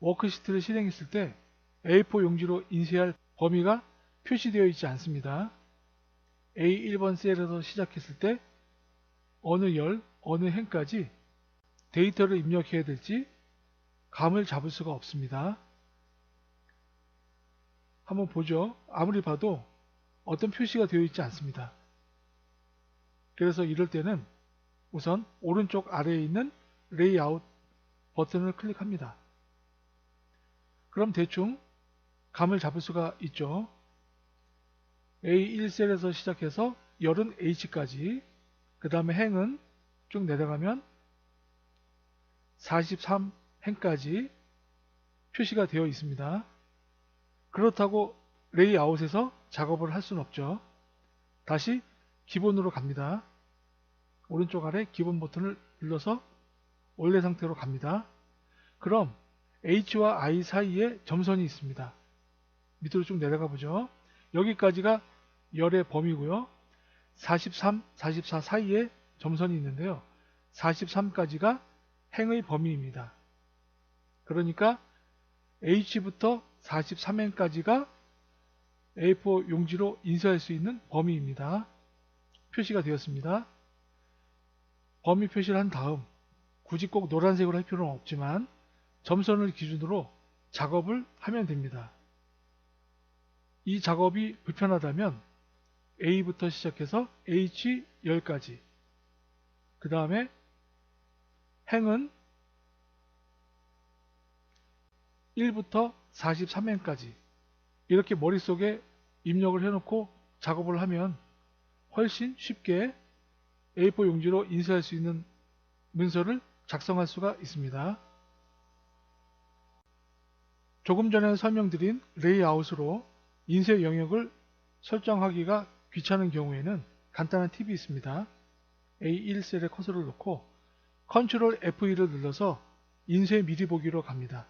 워크시트를 실행했을 때 A4 용지로 인쇄할 범위가 표시되어 있지 않습니다. A1번 셀에서 시작했을 때 어느 열, 어느 행까지 데이터를 입력해야 될지 감을 잡을 수가 없습니다. 한번 보죠. 아무리 봐도 어떤 표시가 되어 있지 않습니다. 그래서 이럴 때는 우선 오른쪽 아래에 있는 레이아웃 버튼을 클릭합니다. 그럼 대충 감을 잡을 수가 있죠. A1셀에서 시작해서 열은 H까지 그 다음에 행은 쭉 내려가면 43행까지 표시가 되어 있습니다. 그렇다고 레이아웃에서 작업을 할 수는 없죠. 다시 기본으로 갑니다. 오른쪽 아래 기본 버튼을 눌러서 원래 상태로 갑니다. 그럼 H와 I 사이에 점선이 있습니다. 밑으로 쭉 내려가 보죠. 여기까지가 열의 범위고요. 43, 44 사이에 점선이 있는데요. 43까지가 행의 범위입니다. 그러니까 H부터 43행까지가 A4 용지로 인쇄할 수 있는 범위입니다. 표시가 되었습니다. 범위 표시를 한 다음 굳이 꼭 노란색으로 할 필요는 없지만 점선을 기준으로 작업을 하면 됩니다. 이 작업이 불편하다면 A부터 시작해서 H10까지 그 다음에 행은 1부터 43행까지 이렇게 머릿속에 입력을 해놓고 작업을 하면 훨씬 쉽게 A4 용지로 인쇄할 수 있는 문서를 작성할 수가 있습니다. 조금 전에 설명드린 레이아웃으로 인쇄 영역을 설정하기가 귀찮은 경우에는 간단한 팁이 있습니다. A1셀에 커서를 놓고 Ctrl F2를 눌러서 인쇄 미리 보기로 갑니다.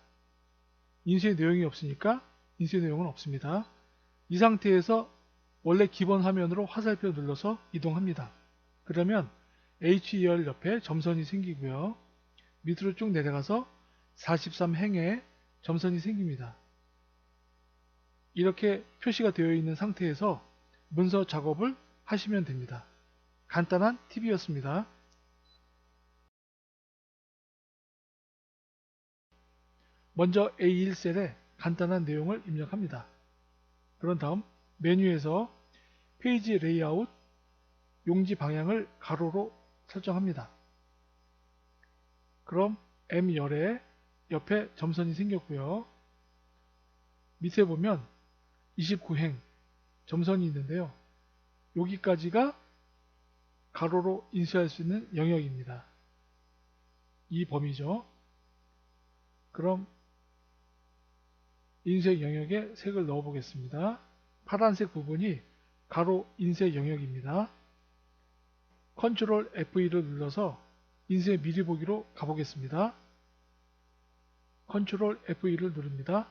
인쇄 내용이 없으니까 인쇄 내용은 없습니다. 이 상태에서 원래 기본 화면으로 화살표 눌러서 이동합니다. 그러면 H2열 옆에 점선이 생기고요. 밑으로 쭉 내려가서 43행에 점선이 생깁니다. 이렇게 표시가 되어 있는 상태에서 문서 작업을 하시면 됩니다. 간단한 팁이었습니다. 먼저 A1셀에 간단한 내용을 입력합니다. 그런 다음 메뉴에서 페이지 레이아웃 용지 방향을 가로로 설정합니다. 그럼 M열에 옆에 점선이 생겼고요. 밑에 보면 29행 점선이 있는데요. 여기까지가 가로로 인쇄할 수 있는 영역입니다. 이 범위죠. 그럼 인쇄 영역에 색을 넣어 보겠습니다. 파란색 부분이 가로 인쇄 영역입니다. 컨트롤 F2를 눌러서 인쇄 미리 보기로 가보겠습니다. 컨트롤 F2를 누릅니다.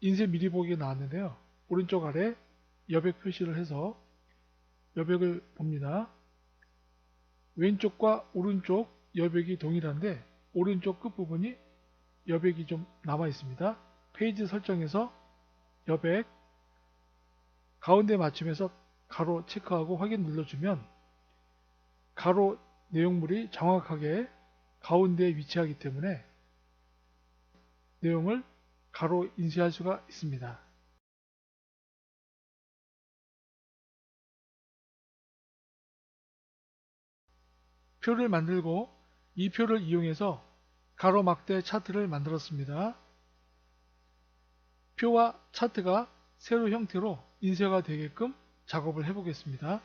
인쇄 미리 보기가 나왔는데요. 오른쪽 아래 여백 표시를 해서 여백을 봅니다. 왼쪽과 오른쪽 여백이 동일한데 오른쪽 끝부분이 여백이 좀 남아 있습니다. 페이지 설정에서 여백 가운데 맞춤해서 가로 체크하고 확인 눌러주면 가로 내용물이 정확하게 가운데에 위치하기 때문에 내용을 가로 인쇄할 수가 있습니다. 표를 만들고 이 표를 이용해서 가로막대 차트를 만들었습니다. 표와 차트가 세로 형태로 인쇄가 되게끔 작업을 해보겠습니다.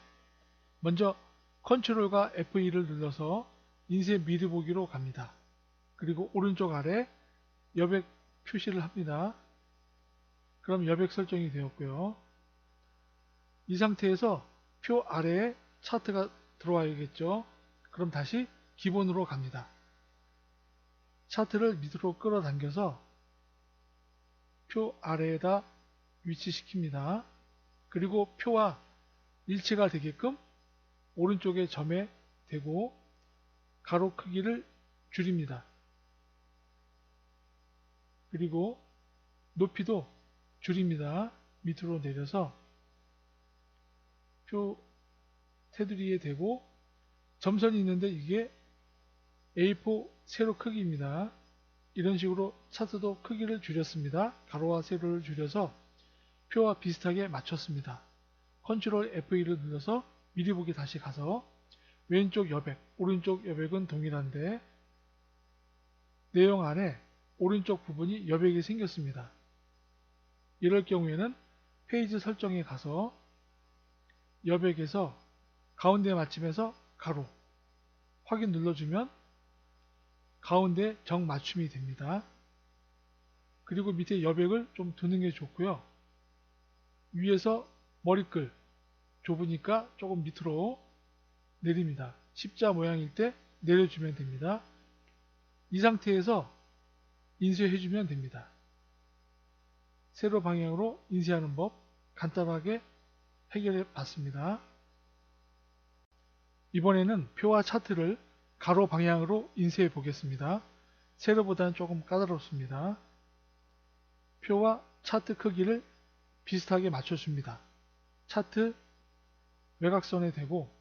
먼저 컨트롤과 F2를 눌러서 인쇄 미리 보기로 갑니다. 그리고 오른쪽 아래 여백 표시를 합니다. 그럼 여백 설정이 되었고요. 이 상태에서 표 아래에 차트가 들어와야겠죠. 그럼 다시 기본으로 갑니다. 차트를 밑으로 끌어당겨서 표 아래에다 위치시킵니다. 그리고 표와 일치가 되게끔 오른쪽에 점에 대고 가로 크기를 줄입니다. 그리고 높이도 줄입니다. 밑으로 내려서 표 테두리에 대고 점선이 있는데 이게 A4 세로 크기입니다. 이런 식으로 차트도 크기를 줄였습니다. 가로와 세로를 줄여서 표와 비슷하게 맞췄습니다. 컨트롤 F2를 눌러서 미리 보기 다시 가서 왼쪽 여백, 오른쪽 여백은 동일한데 내용 안에 오른쪽 부분이 여백이 생겼습니다. 이럴 경우에는 페이지 설정에 가서 여백에서 가운데 맞춤에서 가로 확인 눌러주면 가운데 정 맞춤이 됩니다. 그리고 밑에 여백을 좀 두는 게 좋고요. 위에서 머리끌 좁으니까 조금 밑으로 내립니다. 십자 모양일 때 내려주면 됩니다. 이 상태에서 인쇄해주면 됩니다. 세로 방향으로 인쇄하는 법 간단하게 해결해 봤습니다. 이번에는 표와 차트를 가로 방향으로 인쇄해 보겠습니다. 세로보다는 조금 까다롭습니다. 표와 차트 크기를 비슷하게 맞춰줍니다. 차트 외곽선에 대고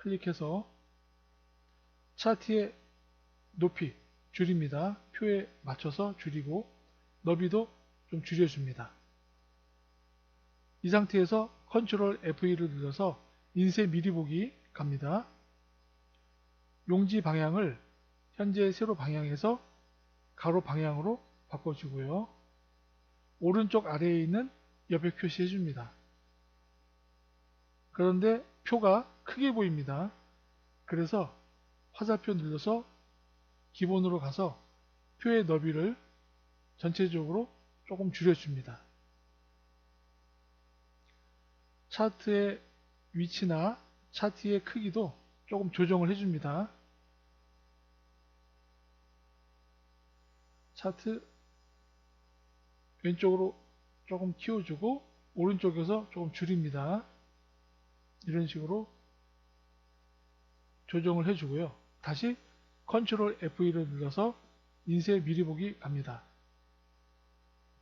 클릭해서 차트의 높이 줄입니다. 표에 맞춰서 줄이고 너비도 좀 줄여줍니다. 이 상태에서 컨트롤 F2를 눌러서 인쇄 미리 보기 갑니다. 용지 방향을 현재 세로 방향에서 가로 방향으로 바꿔주고요. 오른쪽 아래에 있는 여백 표시해 줍니다. 그런데 표가 크게 보입니다. 그래서 화살표 눌러서 기본으로 가서 표의 너비를 전체적으로 조금 줄여줍니다. 차트의 위치나 차트의 크기도 조금 조정을 해줍니다. 차트 왼쪽으로 조금 키워주고 오른쪽에서 조금 줄입니다. 이런 식으로 조정을 해주고요. 다시 컨트롤 F2를 눌러서 인쇄 미리 보기 갑니다.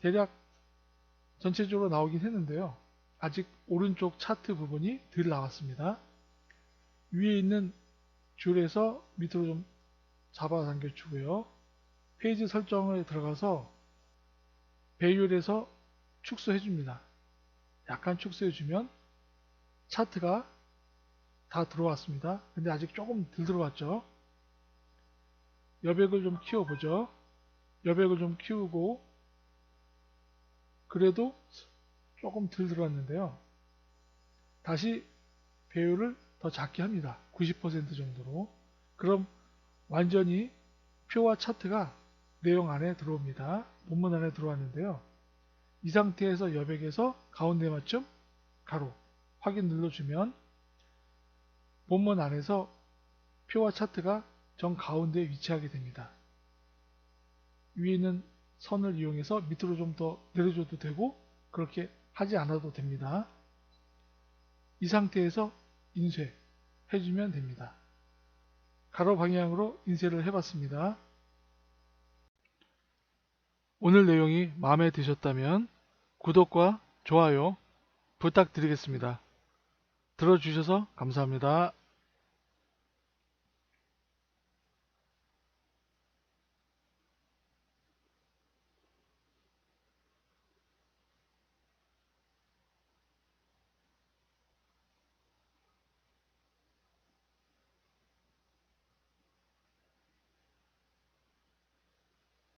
대략 전체적으로 나오긴 했는데요. 아직 오른쪽 차트 부분이 덜 나왔습니다. 위에 있는 줄에서 밑으로 좀 잡아당겨 주고요. 페이지 설정에 들어가서 배율에서 축소해 줍니다. 약간 축소해 주면 차트가 다 들어왔습니다. 근데 아직 조금 덜 들어왔죠. 여백을 좀 키워보죠. 여백을 좀 키우고 그래도 조금 덜 들어왔는데요. 다시 배율을 더 작게 합니다. 90% 정도로. 그럼 완전히 표와 차트가 내용 안에 들어옵니다. 본문 안에 들어왔는데요. 이 상태에서 여백에서 가운데 맞춤 가로 확인 눌러주면 본문 안에서 표와 차트가 정 가운데에 위치하게 됩니다. 위에 있는 선을 이용해서 밑으로 좀 더 내려줘도 되고 그렇게 하지 않아도 됩니다. 이 상태에서 인쇄 해주면 됩니다. 가로 방향으로 인쇄를 해봤습니다. 오늘 내용이 마음에 드셨다면 구독과 좋아요 부탁드리겠습니다. 들어주셔서 감사합니다.